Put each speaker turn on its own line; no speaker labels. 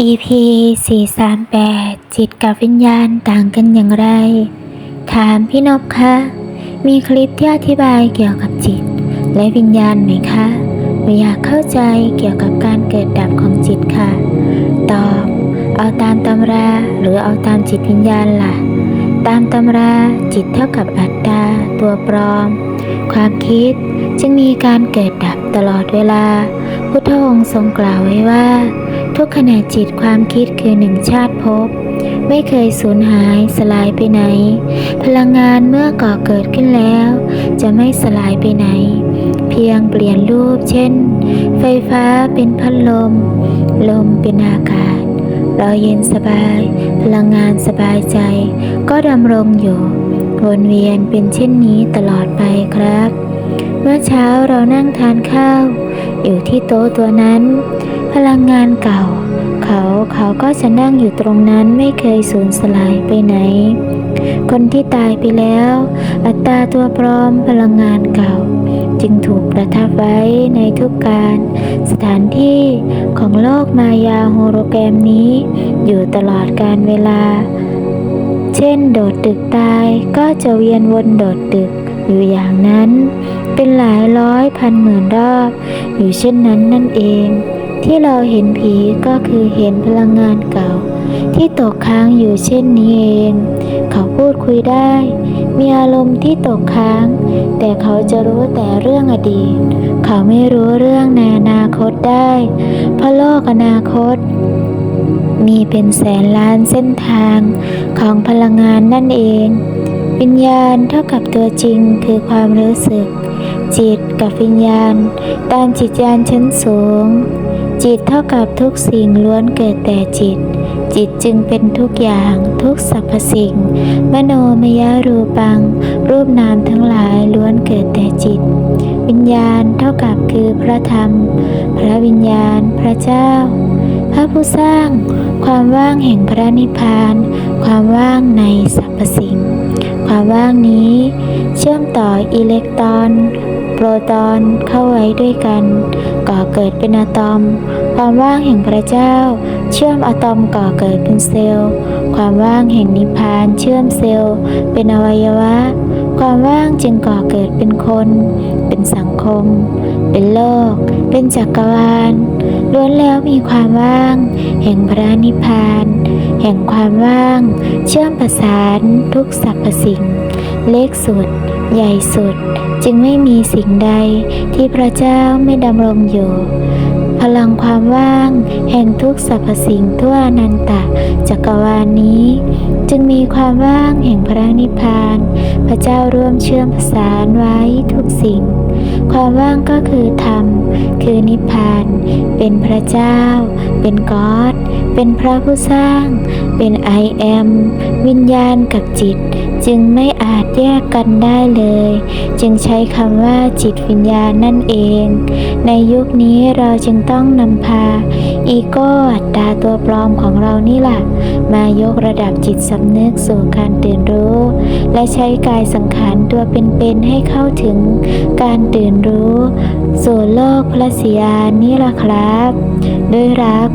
EP 438 จิตกับวิญญาณต่างกันอย่างไร ถามพี่นพคะ มีคลิปที่อธิบายเกี่ยวกับจิต และวิญญาณไหมคะอยากเข้าใจเกี่ยวกับการเกิดดับของจิตค่ะ ตอบ เอาตามตำราหรือเอาตามจิตวิญญาณล่ะ ตามตำราจิตเท่ากับอัตตา ตัวปลอม ความคิดจึงมีการเกิดดับตลอดเวลา พุทธองค์ทรงกล่าวไว้ว่า ทุกขณะจิตความคิดคือหนึ่งชาติภพไม่เคยสูญหายสลายไปไหน พลังงานเมื่อก่อเกิดขึ้นแล้ว จะไม่สลายไปไหน เพียงเปลี่ยนรูปเช่น ไฟฟ้าเป็นพัดลม ลมเป็นอากาศ เราเย็นสบาย พลังงานสบายใจ ก็ดำรงอยู่ วนเวียนเป็นเช่นนี้ตลอดไปครับ เมื่อเช้าเรานั่งทานข้าว อยู่ที่โต๊ะตัวนั้น พลังงานเก่า เขาเขาก็จะนั่งอยู่ตรงนั้นไม่เคยสูญสลายไปไหน คนที่ตายไปแล้ว อัตตาตัวปลอมพลังงานเก่า จึงถูกประทับไว้ในทุกการ สถานที่ของโลกมายาโฮโลแกรมนี้ อยู่ตลอดการเวลา เช่นโดดตึกตายก็จะเวียนวนโดดตึกอยู่อย่างนั้น เป็นหลายร้อยพันหมื่นรอบ อยู่เช่นนั้นนั่นเอง ที่เราเห็นผีก็คือเห็นพลังงานเก่า ที่ตกค้างอยู่เช่นนี้เอง เขาพูดคุยได้ มีอารมณ์ที่ตกค้าง แต่เขาจะรู้แต่เรื่องอดีต เขาไม่รู้เรื่องในอนาคตได้ เพราะโลกอนาคต มีเป็นแสนล้านเส้นทางของพลังงานนั่นเอง วิญญาณเท่ากับตัวจริงคือความรู้สึก จิตกับวิญญาณ ตามจิตญาณชั้นสูง จิตเท่ากับทุกสิ่งล้วนเกิดแต่จิต จิตจึงเป็นทุกอย่างทุกสรรพสิ่ง มโนมยรูปัง รูปนามทั้งหลายล้วนเกิดแต่จิต วิญญาณเท่ากับคือพระธรรม พระวิญญาณ พระเจ้า พระผู้สร้าง ความว่างแห่งพระนิพพาน ความว่างในสรรพสิ่งความว่างนี้ เชื่อมต่ออิเล็กตรอน โปรตอนเข้าไว้ด้วยกัน ก่อเกิดเป็นอะตอม ความว่างแห่งพระเจ้า เชื่อมอะตอมก่อเกิดเป็นเซลล์ ความว่างแห่งนิพพานเชื่อมเซลล์ เป็นอวัยวะ ความว่างจึงก่อเกิดเป็นคน เป็นสังคม เป็นโลก เป็นจักรวาลล้วนแล้วมีความว่าง แห่งพระนิพพาน แห่งความว่าง เชื่อมประสานทุกสรรพสิ่ง เล็กสุด ใหญ่สุด จึงไม่มีสิ่งใดที่พระเจ้าไม่ดำรงอยู่ พลังความว่าง แห่งทุกสรรพสิ่งทั่วนันตะจักรวาลนี้ จึงมีความว่างแห่งพระนิพพาน พระเจ้าร่วมเชื่อมประสานไว้ทุกสิ่ง ความว่างก็คือธรรม คือนิพพาน เป็นพระเจ้า เป็นกอดเป็นพระผู้สร้าง เป็นไอแอม วิญญาณกับจิต จึงไม่ อาจแยกกันได้เลย จึงใช้คำว่าจิตวิญญาณนั่นเอง ในยุคนี้เราจึงต้องนำพา อีโก้อัตตาตัวปลอมของเรานี่แหละมายกระดับจิตสำนึกสู่การตื่นรู้ และใช้กายสังขารตัวเป็นๆให้เข้าถึงการตื่นรู้ สู่โลกพระสิยานี่ล่ะครับ ด้วยรัก